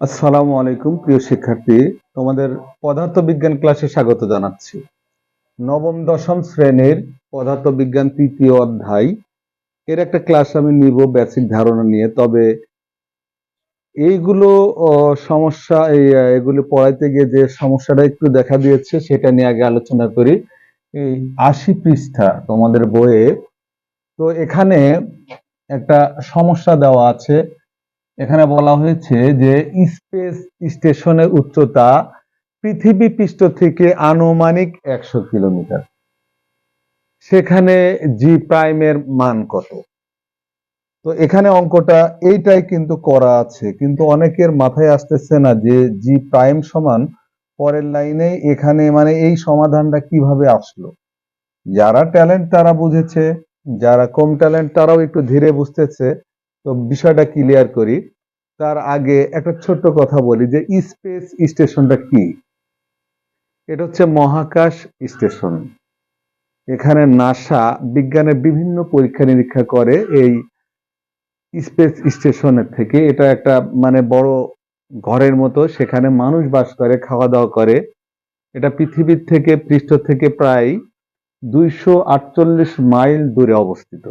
আসসালামু আলাইকুম, প্রিয় শিক্ষার্থী। তোমাদের পদার্থবিজ্ঞান ক্লাসে স্বাগত জানাচ্ছি। নবম, দশম শ্রেণির পদার্থবিজ্ঞান তৃতীয় অধ্যায়। এর একটা ক্লাস আমি নিব বেসিক ধারণা নিয়ে, তবে এইগুলো সমস্যা এগুলো পড়াইতে গিয়ে যে সমস্যাটা একটু দেখা দিয়েছে, সেটা নিয়ে আগে আলোচনা করি। এই আশি পৃষ্ঠা তোমাদের বইয়ে। তো এখানে একটা সমস্যা দেওয়া আছে। এখানে বলা হয়েছে যে স্পেস স্টেশনের উচ্চতা পৃথিবী পৃষ্ঠ থেকে আনুমানিক একশো কিলোমিটার। সেখানে জি প্রাইমের মান কত? তো এখানে অঙ্কটা এইটাই কিন্তু করা আছে, কিন্তু অনেকের মাথায় আসতেছে না যে জি প্রাইম সমান পরের লাইনে এখানে মানে এই সমাধানটা কীভাবে আসলো। যারা ট্যালেন্ট তারা বুঝেছে, যারা কম ট্যালেন্ট তারাও একটু ধীরে বুঝতেছে। তো বিষয়টা ক্লিয়ার করি। তার আগে একটা ছোট্ট কথা বলি যে স্পেস স্টেশনটা কি? এটা হচ্ছে মহাকাশ স্টেশন। এখানে নাসা বিজ্ঞানের বিভিন্ন পরীক্ষা নিরীক্ষা করে এই স্পেস স্টেশনের থেকে। এটা একটা মানে বড় ঘরের মতো, সেখানে মানুষ বাস করে খাওয়া দাওয়া করে। এটা পৃথিবীর থেকে, পৃষ্ঠ থেকে প্রায় দুইশো আটচল্লিশ মাইল দূরে অবস্থিত।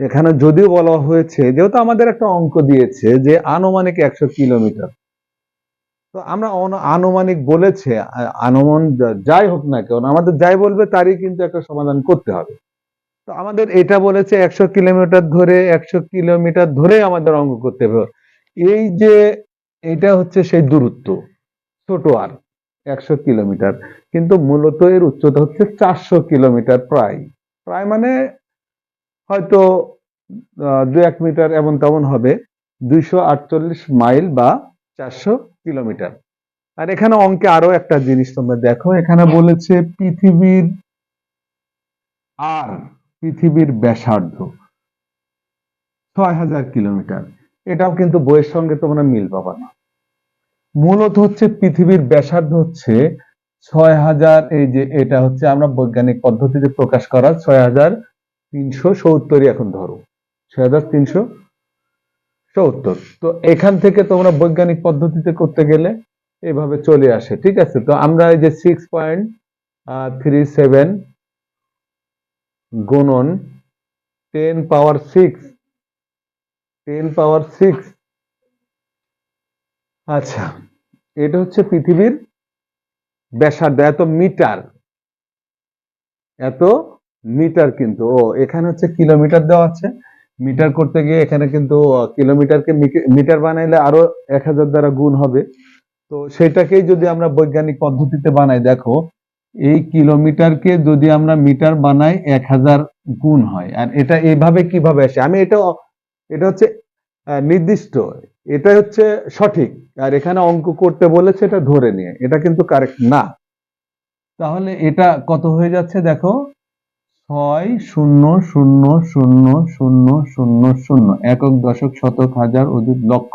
এখানে যদিও বলা হয়েছে, যেহেতু আমাদের একটা অঙ্ক দিয়েছে যে আনুমানিক একশো কিলোমিটার। তো আমরা আনুমানিক বলেছে, আনুমান যাই হোক না কেন, আমাদের যাই বলবে তারই কিন্তু একটা সমাধান করতে হবে। তো আমাদের এটা বলেছে একশো কিলোমিটার ধরে, একশো কিলোমিটার ধরে আমাদের অঙ্ক করতে হবে। এই যে এটা হচ্ছে সেই দূরত্ব, ছোট আর একশো কিলোমিটার। কিন্তু মূলত এর উচ্চতা হচ্ছে চারশো কিলোমিটার প্রায়। প্রায় মানে হয়তো দু এক মিটার এমন তেমন হবে, দুইশো আটচল্লিশ মাইল বা চারশো কিলোমিটার। আর এখানে অঙ্কে আরও একটা জিনিস তোমরা দেখো, এখানে বলেছে পৃথিবীর আর, পৃথিবীর ব্যাসার্ধ ছয় হাজার কিলোমিটার। এটাও কিন্তু বইয়ের সঙ্গে তোমরা মিল পাবা না। মূলত হচ্ছে পৃথিবীর ব্যাসার্ধ হচ্ছে ছয় হাজার, এই যে এটা হচ্ছে আমরা বৈজ্ঞানিক পদ্ধতিতে প্রকাশ করা ছয় হাজার তিনশো সত্তরই এখন ধরো। ছয় হাজার তিনশো সত্তর। তো এখান থেকে তোমরা বৈজ্ঞানিক পদ্ধতিতে করতে গেলে এভাবে চলে আসে, ঠিক আছে? তো আমরা এই যে সিক্স পয়েন্ট থ্রি সেভেন গুণন ten power six ten power six আচ্ছা এটা হচ্ছে পৃথিবীর ব্যাসার্ধ, এত মিটার, এত মিটার কিন্তু, ও, এখানে হচ্ছে কিলোমিটার দেওয়া আছে। মিটার করতে গিয়ে এখানে কিন্তু কিলোমিটারকে মিটার বানাইলে আরও এক হাজার দ্বারা গুণ হবে। তো সেটাকেই যদি আমরা বৈজ্ঞানিক পদ্ধতিতে বানাই, দেখো, এই কিলোমিটারকে যদি আমরা মিটার বানাই, এক হাজার গুণ হয়। আর এটা এইভাবে কীভাবে আসে? আমি এটা এটা হচ্ছে নির্দিষ্ট। এটা হচ্ছে সঠিক। আর এখানে অঙ্ক করতে বলেছে এটা ধরে নিয়ে। এটা কিন্তু কারেক্ট না। তাহলে এটা কত হয়ে যাচ্ছে, দেখো? ছয় শূন্য শূন্য শূন্য শূন্য শূন্য শূন্য একক দশক শতক হাজার অযুত লক্ষ।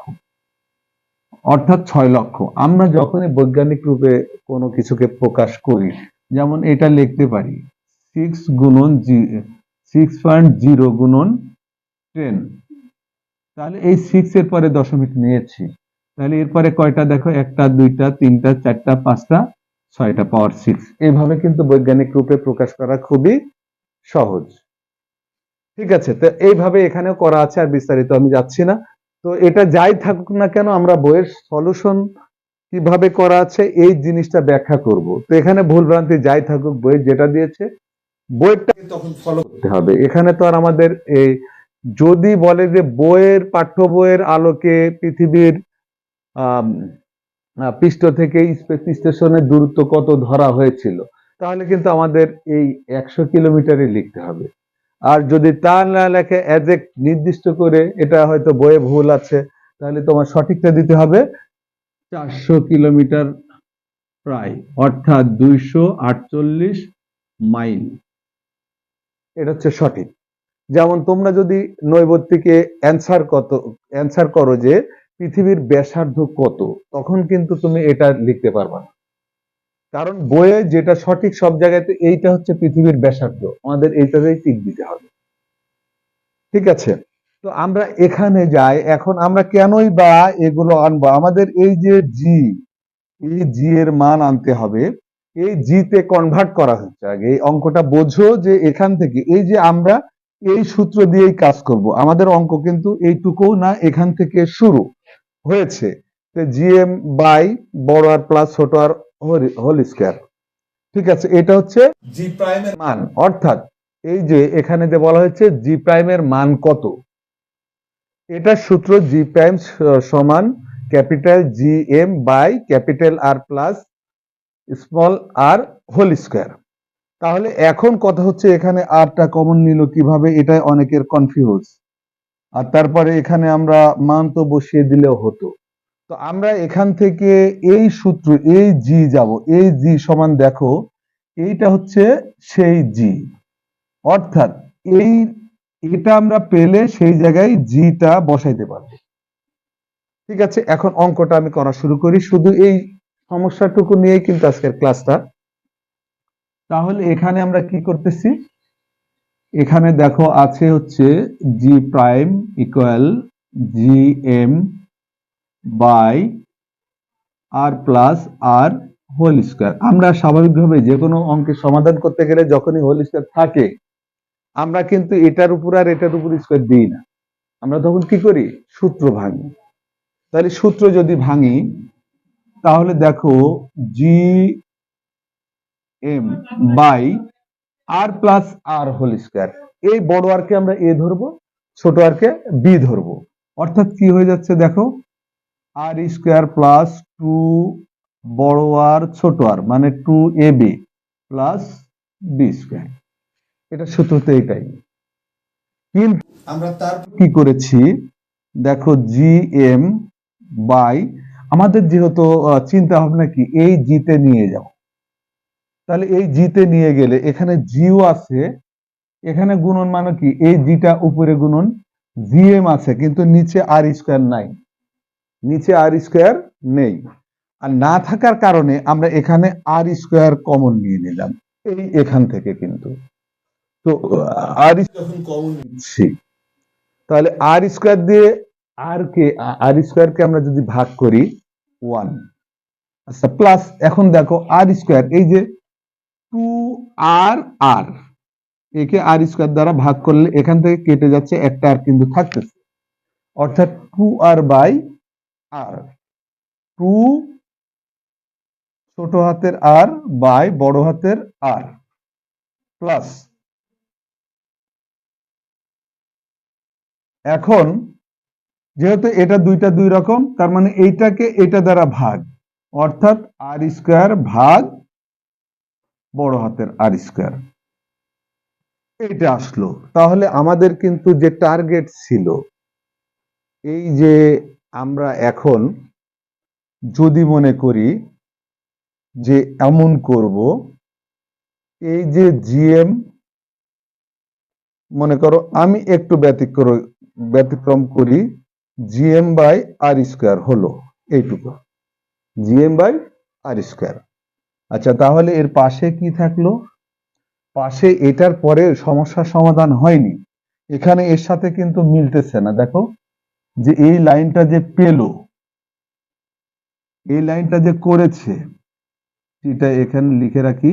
অর্থাৎ ছয় লক্ষ। আমরা যখনই বৈজ্ঞানিক রূপে কোনো কিছুকে প্রকাশ করি, যেমন এটা লিখতে পারি সিক্স গুণন জি সিক্স পয়েন্ট জিরো গুণন টেন তাহলে এই সিক্স এর পরে দশমিক নিয়েছি। তাহলে এরপরে কয়টা দেখো? একটা, দুইটা, তিনটা, চারটা, পাঁচটা, ছয়টা পাওয়ার সিক্স এভাবে কিন্তু বৈজ্ঞানিক রূপে প্রকাশ করা খুবই সহজ। ঠিক আছে, তো এইভাবে এখানেও করা আছে আর বিস্তারিত আমি যাচ্ছি না। তো এটা যাই থাকুক না কেন, আমরা বইয়ের সলিউশন কীভাবে করা আছে এই জিনিসটা ব্যাখ্যা করব। তো এখানে ভুল ভ্রান্তি যাই থাকুক, বই যেটা দিয়েছে, বইটা তখন ফলো করতে হবে। এখানে তো আর আমাদের এই যদি বলে যে বইয়ের পাঠ্য বইয়ের আলোকে পৃথিবীর পৃষ্ঠ থেকে স্পেস স্টেশনের দূরত্ব কত ধরা হয়েছিল তাহলে কিন্তু আমাদের এই একশো কিলোমিটারই লিখতে হবে। আর যদি তা না লেখে অ্যাজ এ নির্দিষ্ট করে এটা হয়তো বইয়ে ভুল আছে, তাহলে তোমার সঠিকটা দিতে হবে চারশো কিলোমিটার প্রায়, অর্থাৎ দুইশো আটচল্লিশ মাইল। এটা হচ্ছে সঠিক। যেমন তোমরা যদি নৈবত্তিকে অ্যান্সার কত অ্যান্সার করো যে পৃথিবীর ব্যাসার্ধ কত, তখন কিন্তু তুমি এটা লিখতে পারবে না। কারণ বইয়ে যেটা সঠিক সব জায়গাতে এইটা হচ্ছে পৃথিবীর ব্যাসার্ধ। আমাদের এইটাতেই টিক দিতে হবে। ঠিক আছে? তো আমরা এখানে যাই। এখন আমরা কেনই বা এগুলো আনব? আমাদের এই যে জি এই জি এর মান আনতে হবে। এই জি তে কনভার্ট করা হচ্ছে আগে। এই অঙ্কটা বোঝো যে এখান থেকে এই যে আমরা এই সূত্র দিয়েই কাজ করব। আমাদের অঙ্ক কিন্তু এইটুকু না, এখান থেকে শুরু হয়েছে। জিএম বাই বড় আর প্লাস ছোট আর হোল স্কোয়ার ঠিক আছে, এটা হচ্ছে জি প্রাইমের মান। অর্থাৎ এই যে এখানে যে বলা হয়েছে জি প্রাইমের মান কত? এটা সূত্র জি প্রাইম সমান capital G M by capital R plus small R whole square তাহলে এখন কথা হচ্ছে এখানে আরটা কমন নিল কীভাবে, এটাই অনেকের কনফিউজ আর তারপরে এখানে আমরা মান তো বসিয়ে দিলেও হতো। তো আমরা এখান থেকে এই সূত্র এই জি যাব। এই জি সমান দেখো, এইটা হচ্ছে সেই জি। অর্থাৎ এই, এটা আমরা পেলে সেই জায়গায় জিটা বসাইতে পারব। ঠিক আছে, এখন অঙ্কটা আমি করা শুরু করি। শুধু এই সমস্যাটুকু নিয়েই কিন্তু আজকের ক্লাসটা। তাহলে এখানে আমরা কি করতেছি? এখানে দেখো আছে হচ্ছে G prime equal G M by R plus R whole square. আমরা স্বাভাবিকভাবে যে কোনো অঙ্কের সমাধান করতে গেলে যখনই হোল স্কোয়ার থাকে, আমরা কিন্তু এটার উপর আর এটার উপর স্কোয়ার দিই না। আমরা তখন কি করি? সূত্র ভাঙি। তাহলে সূত্র যদি ভাঙি, তাহলে দেখো G M by R plus R whole square. এই বড় আরকে আমরা এ ধরবো, ছোট আরকে বি ধরবো। অর্থাৎ কি হয়ে যাচ্ছে দেখো? আর স্কোয়ার প্লাস টু বড় আর ছোট আর মানে two A B plus B square এটা সূত্রতে এটাই। কিন্তু আমরা তার কি করেছি? দেখো জি এম বাই আমাদের যেহেতু চিন্তা ভাবনা কি? এই জিতে নিয়ে যাও। তাহলে এই জিতে নিয়ে গেলে এখানে জিও আছে, এখানে গুণন মানে কি? এই জিটা উপরে গুণন জিএম আছে, কিন্তু নিচে আর স্কোয়ার নাই। নিচে আর স্কোয়ার নেই। আর না থাকার কারণে আমরা এখানে আর স্কোয়ার কমন নিয়ে নিলাম। এই এখান থেকে কিন্তু। তো আর যখন কমন নিচ্ছি তাহলে আর স্কোয়ার দিয়ে আর কে আর স্কোয়ারকে আমরা যদি ভাগ করি ওয়ান আচ্ছা প্লাস এখন দেখো আর স্কোয়ার এই যে টু আর আর একে আর স্কোয়ার দ্বারা ভাগ করলে এখান থেকে কেটে যাচ্ছে একটা আর কিন্তু থাকতেছে। অর্থাৎ two R by R two ছোট হাতের আর বাই বড় হাতের আর প্লাস এখন যেহেতু এটা দুইটা দুই রকম, তার মানে এইটাকে এটা দ্বারা ভাগ, অর্থাৎ আর স্কোয়ার ভাগ বড় হাতের আর স্কোয়ার। এইটা আসলো। তাহলে আমাদের কিন্তু যে টার্গেট ছিল, এই যে আমরা এখন যদি মনে করি যে এমন করব, এই যে জিএম মনে করো আমি একটু ব্যতিক্রম ব্যতিক্রম করি জিএম বাই আর স্কোয়ার হলো এইটুকু। জিএম বাই আর স্কোয়ার আচ্ছা তাহলে এর পাশে কি থাকল? পাশে এটার পরে সমস্যার সমাধান হয়নি। এখানে এর সাথে কিন্তু মিলতেছে না, দেখো। যে এই লাইনটা যে পেল, এই লাইনটা যে করেছে এটা এখানে লিখে রাখি,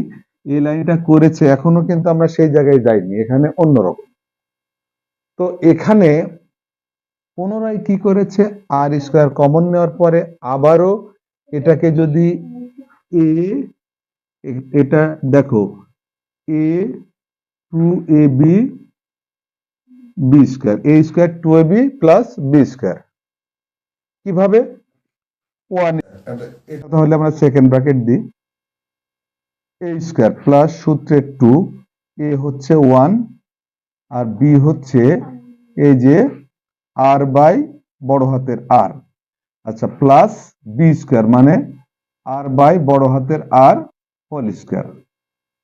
এই লাইনটা করেছে, এখনও কিন্তু আমরা সেই জায়গায় যাইনি, এখানে অন্যরকম। তো এখানে পুনরায় কি করেছে? আর স্কোয়ার কমন নেওয়ার পরে আবারও এটাকে যদি এ এটা দেখো A two A B B square A square two A B plus B square কীভাবে? ওয়ান এটা তাহলে আমরা সেকেন্ড ব্র্যাকেট দিই। এ স্কোয়ার প্লাস সূত্রের টু এ হচ্ছে ওয়ান আর বি হচ্ছে এই যে আর বাই বড় হাতের আর আচ্ছা প্লাস বি স্কোয়ার মানে আর বাই বড় হাতের আর হোল স্কোয়ার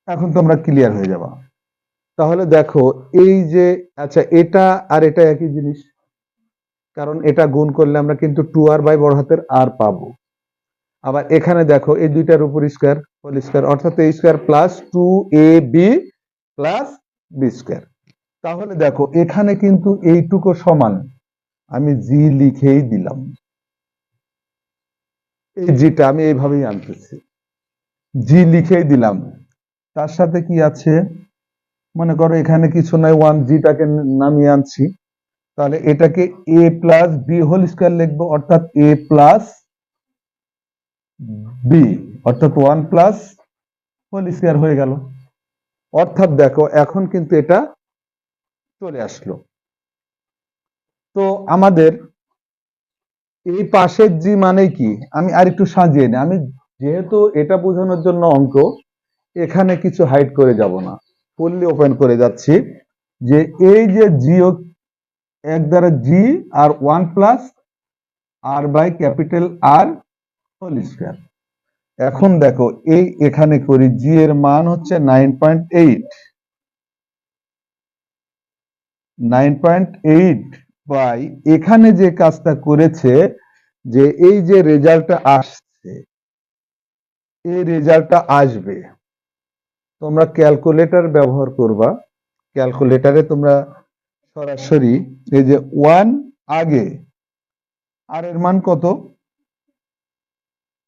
এখন তোমরা ক্লিয়ার হয়ে যাবা। তাহলে দেখো, এই যে আচ্ছা এটা আর এটা একই জিনিস। কারণ এটা গুণ করলে আমরা কিন্তু টু আর বাই বড় হাতের আর পাবো। আবার এখানে দেখো, এই দুইটার উপর স্কোয়ার হোল স্কোয়ার অর্থাৎ A square plus two A B plus B square তাহলে দেখো, এখানে কিন্তু এইটুকু সমান আমি জি লিখেই দিলাম। এই জিটা আমি এইভাবেই আনতেছি। জি লিখেই দিলাম। তার সাথে কি আছে? মনে করো এখানে কিছু নাই ওয়ান জিটাকে নামিয়ে আনছি। তাহলে এটাকে A plus B whole square লিখব, অর্থাৎ এ প্লাস বি অর্থাৎ ওয়ান প্লাস হোল স্কোয়ার হয়ে গেল। অর্থাৎ দেখো, এখন কিন্তু এটা চলে আসলো। তো আমাদের এই পাশের জি মানে কি? আমি আর একটু সাজিয়ে নিই। আমি যেহেতু এটা বোঝানোর জন্য অঙ্ক, এখানে কিছু হাইড করে যাব না। ফুললি ওপেন করে যাচ্ছি যে এই যে জিও এক দ্বারা G R one plus R by capital R whole square. এখন দেখো, এই এখানে করি জি এর মান হচ্ছে nine point eight. Nine point eight by এখানে যে কাজটা করেছে যে এই যে রেজাল্টটা আসছে, এই রেজাল্টটা আসবে। তোমরা ক্যালকুলেটর ব্যবহার করবা। ক্যালকুলেটরে তোমরা সরাসরি এই যে ওয়ান আগে আর এর মান কত?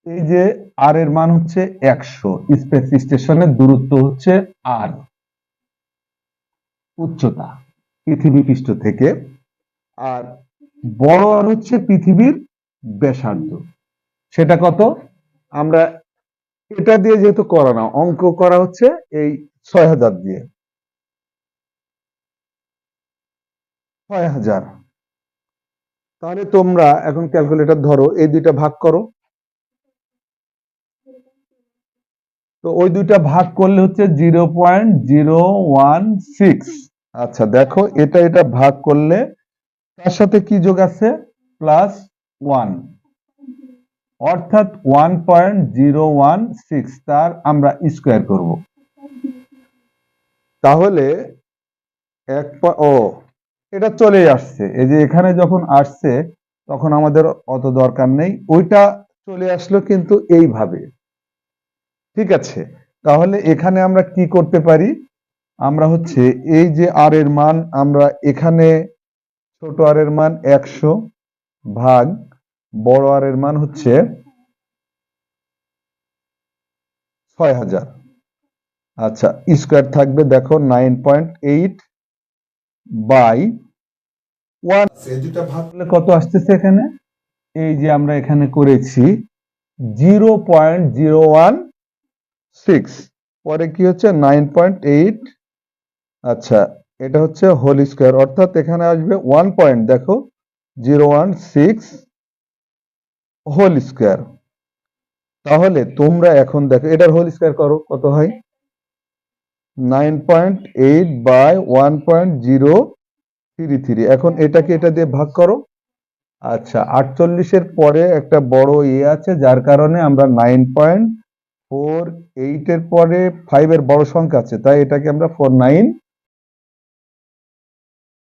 এই যে আর এর মান হচ্ছে একশো। স্পেস স্টেশনের দূরত্ব হচ্ছে আর উচ্চতা, পৃথিবী পৃষ্ঠ থেকে। আর বড় আর হচ্ছে পৃথিবীর ব্যাসার্ধ। সেটা কত? আমরা এটা দিয়ে যেহেতু করা না, অঙ্ক করা হচ্ছে এই ছয় হাজার দিয়ে। ছয় হাজার। তাহলে তোমরা এখন ক্যালকুলেটর ধরো, এই দুইটা ভাগ করো। তো ওই দুইটা ভাগ করলে হচ্ছে zero point zero one six. আচ্ছা দেখো, এটা এটা ভাগ করলে তার সাথে কি যোগ আছে? Plus one. অর্থাৎ one point zero one six তার আমরা স্কোয়ার করব। তাহলে এক ও, এটা চলে আসছে। এই যে এখানে যখন আসছে, তখন আমাদের অত দরকার নেই। ওইটা চলে আসলো কিন্তু এইভাবে। ঠিক আছে? তাহলে এখানে আমরা কি করতে পারি? আমরা হচ্ছে এই যে আর এর মান, আমরা এখানে ছোট আর এর মান একশো ভাগ বড় আর এর মান হচ্ছে ছয় হাজার। আচ্ছা স্কোয়ার থাকবে দেখো nine point eight by one এই দুটা ভাগ কত আসতেছে এখানে? এই যে আমরা এখানে করেছি zero point zero one six পরে কি হচ্ছে? নাইন পয়েন্ট এইট আচ্ছা এটা হচ্ছে হোল স্কোয়ার অর্থাৎ এখানে আসবে ওয়ান পয়েন্ট দেখো zero one six whole square. তাহলে তোমরা এখন দেখো, এটার হোল স্কোয়ার করো, কত হয়? Nine point eight by one point zero three three. এখন এটাকে এটা দিয়ে ভাগ করো। আচ্ছা আটচল্লিশের পরে একটা বড় ইয়ে আছে, যার কারণে আমরা নাইন পয়েন্ট ফোর এইটের পরে ফাইভের বড় সংখ্যা আছে, তাই এটাকে আমরা ফোর নাইন